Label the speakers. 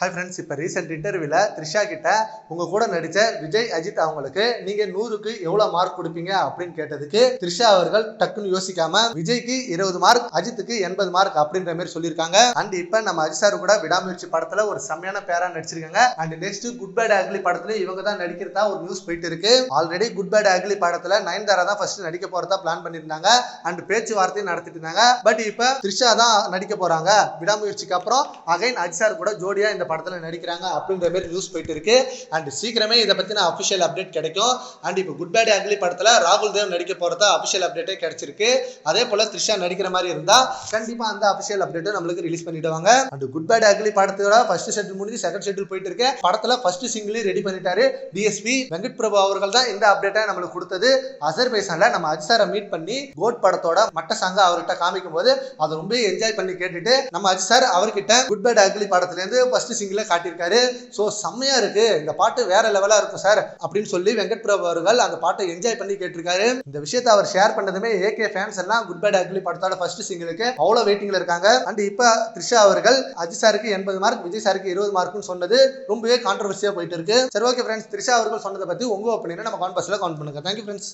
Speaker 1: Hi friends இப்போ recent இன்டர்வியூவில் த்ரிஷா கிட்ட உங்கள் கூட நடித்த விஜய் அஜித் அவங்களுக்கு நீங்கள் நூறுக்கு எவ்வளோ மார்க் கொடுப்பீங்க அப்படின்னு கேட்டதுக்கு த்ரிஷா அவர்கள் டக்குன்னு யோசிக்காம விஜய்க்கு இருபது மார்க் அஜித்துக்கு எண்பது மார்க் அப்படின்ற மாதிரி சொல்லியிருக்காங்க. அண்ட் இப்போ நம்ம அஜித் சார் கூட விடாமுயற்சி படத்தில் ஒரு செம்மையான பேராக நடிச்சிருக்காங்க. And next good bad ugly படத்துல இவங்க தான் நடிக்கிறதா ஒரு நியூஸ் போயிட்டு இருக்கு. ஆல்ரெடி குட் பேட் ஆக்லி படத்தில் நயன்தாரா தான் ஃபர்ஸ்ட் நடிக்க போகிறதா பிளான் பண்ணியிருந்தாங்க. அண்ட் பேச்சுவார்த்தையும் நடத்திட்டு இருந்தாங்க. பட் இப்போ த்ரிஷா தான் நடிக்க போறாங்க. விடாமுயற்சிக்கு அப்புறம் அகைன் அஜித் சார் கூட ஜோடியாக இந்த படத்துல நடிக்கிறாங்க அப்படின்ற மாதிரி நியூஸ் போயிட்டு இருக்கு அண்ட் சீக்கிரமே இதை பத்தின அஃபிஷியல் அப்டேட் கிடைக்கும். அண்ட் இப்போ குட் பேட் அக்லி படத்துல ராகுல் தேவ் நடிக்க போகிறதா அஃபிஷியல் அப்டேட்டே கிடைச்சிருக்கு. அதே போல த்ரிஷா நடிக்கிற மாதிரி இருந்தால் கண்டிப்பா அந்த அஃபிஷியல் அப்டேட்டை நம்மளுக்கு ரிலீஸ் பண்ணிடுவாங்க அண்ட் குட் பேட் அக்லி படத்தோட ஃபர்ஸ்ட் ஷெட்யூல் முடிஞ்சு செகண்ட் ஷெட்யூல் போயிட்டு இருக்கு படத்துல ஃபர்ஸ்ட் சிங்கிளையும் ரெடி பண்ணிட்டாரு டிஎஸ்பி வெங்கட் பிரபு அவர்கள் தான் இந்த அப்டேட்டை நம்மளுக்கு கொடுத்தது. அசர்பைசான்ல நம்ம அஜிசாரை மீட் பண்ணி கோட் படத்தோட மட்ட சாங்க அவர்கிட்ட காமிக்கும் போது அதை ரொம்ப என்ஜாய் பண்ணி கேட்டுட்டு நம்ம அஜித் சார் அவர்கிட்ட குட் பேட் அக்லி படத்துலேருந்து ஃபர்ஸ்ட் சிங்கில் காட்டியிருக்காரு. ஸோ செம்மையா இருக்கு. இந்த பாட்டு வேற லெவலா இருக்கும் சார் அப்படின்னு சொல்லி வெங்கட் பிரபு அவர்கள் அந்த பாட்டை என்ஜாய் பண்ணி கேட்டிருக்காரு. இந்த விஷயத்தை அவர் ஷேர் பண்ணதுமே ஏகே ஃபேன்ஸ் எல்லாம் குட் பை அக்லி படத்தோட ஃபர்ஸ்ட் சிங்கிளுக்கு அவ்வளோ வெயிட்டிங்ல இருக்காங்க. அண்ட் இப்போ த்ரிஷா அவர்கள் அஜித் சாருக்கு எண்பது மார்க் விஜய் சாருக்கு இருபது மார்க்னு சொன்னது ரொம்பவே கான்ட்ரவர்சியாக போயிட்டு இருக்கு. சரி ஓகே ஃப்ரெண்ட்ஸ் த்ரிஷா அவர்கள் சொன்னதை பத்தி உங்க ஒப்பீனியனை நம்ம கான்பர்ஸில் கவுண்ட் பண்ணுங்க. Thank you friends